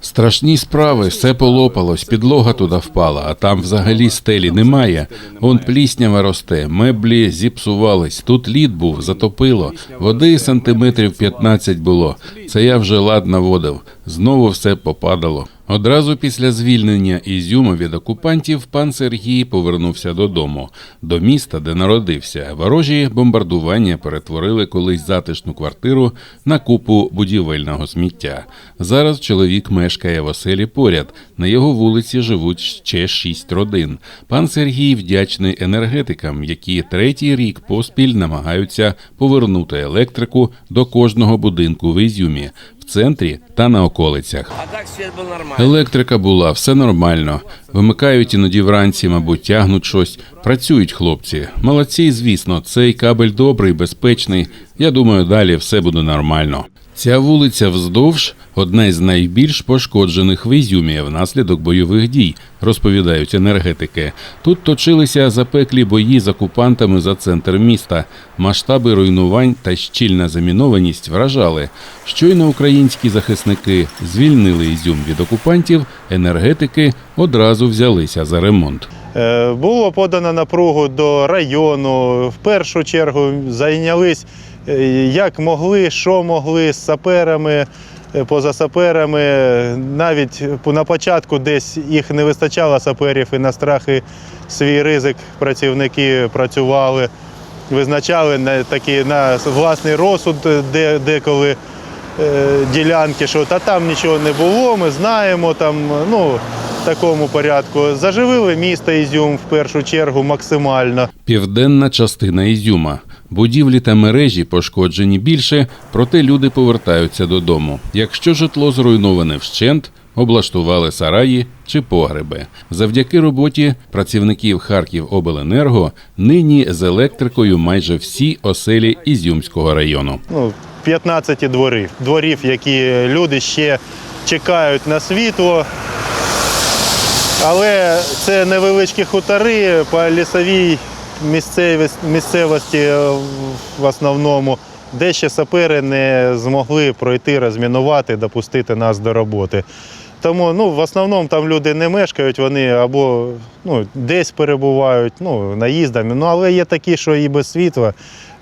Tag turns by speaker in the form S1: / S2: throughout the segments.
S1: Страшні справи, все полопалось, підлога туди впала, а там взагалі стелі немає. Вон пліснява росте, меблі зіпсувались. Тут лід був, затопило. Води сантиметрів 15 було. Це я вже лад наводив. Знову все попадало. Одразу після звільнення Ізюма від окупантів пан Сергій повернувся додому, до міста, де народився. Ворожі бомбардування перетворили колись затишну квартиру на купу будівельного сміття. Зараз чоловік мешкає в оселі поряд. На його вулиці живуть ще шість родин. Пан Сергій вдячний енергетикам, які третій рік поспіль намагаються повернути електрику до кожного будинку в Ізюмі, центрі та на околицях. Електрика була, все нормально. Вимикають іноді вранці, мабуть, тягнуть щось. Працюють хлопці. Молодці, звісно, цей кабель добрий, безпечний. Я думаю, далі все буде нормально. Ця вулиця вздовж одна із найбільш пошкоджених в Ізюмі внаслідок бойових дій, розповідають енергетики. Тут точилися запеклі бої з окупантами за центр міста. Масштаби руйнувань та щільна замінованість вражали. Щойно українські захисники звільнили Ізюм від окупантів, енергетики одразу взялися за ремонт.
S2: Е, Було подано напругу до району. В першу чергу зайнялись е, як могли, що могли з саперами, е, поза саперами. Навіть на початку десь їх не вистачало саперів і на страхи свій ризик працівники працювали, визначали на такі на власний розсуд, де деколи ділянки, що та там нічого не було, ми знаємо там, ну такому порядку. Заживили місто Ізюм в першу чергу максимально.
S1: Південна частина Ізюма. Будівлі та мережі пошкоджені більше, проте люди повертаються додому. Якщо житло зруйноване вщент, облаштували сараї чи погреби. Завдяки роботі працівників Харківобленерго нині з електрикою майже всі оселі Ізюмського району.
S2: Ну, 15 дворів, дворів, які люди ще чекають на світло. Але це невеличкі хутори по лісовій місцевості е, в основному, де ще сапери не змогли пройти, розмінувати, допустити нас до роботи. Тому ну, в основному там люди не мешкають, вони або ну, десь перебувають, ну, наїздами. Ну, але є такі, що і без світла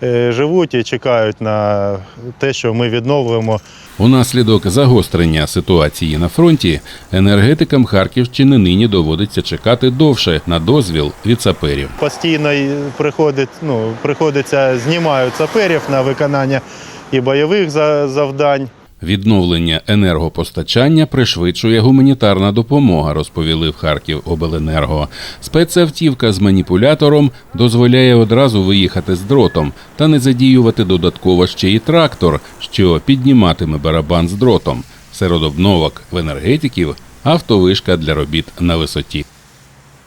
S2: е, живуть і чекають на те, що ми відновимо
S1: Унаслідок загострення ситуації на фронті енергетикам Харківщини нині доводиться чекати довше на дозвіл від саперів.
S2: постійно приходить, ну, приходиться, знімають саперів на виконання і бойових за- завдань.
S1: Відновлення енергопостачання пришвидшує гуманітарна допомога, розповіли в Харків обленерго. Спецавтівка з маніпулятором дозволяє одразу виїхати з дротом та не задіювати додатково ще й трактор, що підніматиме барабан з дротом. Серед обновок в енергетиків автовишка для робіт на висоті.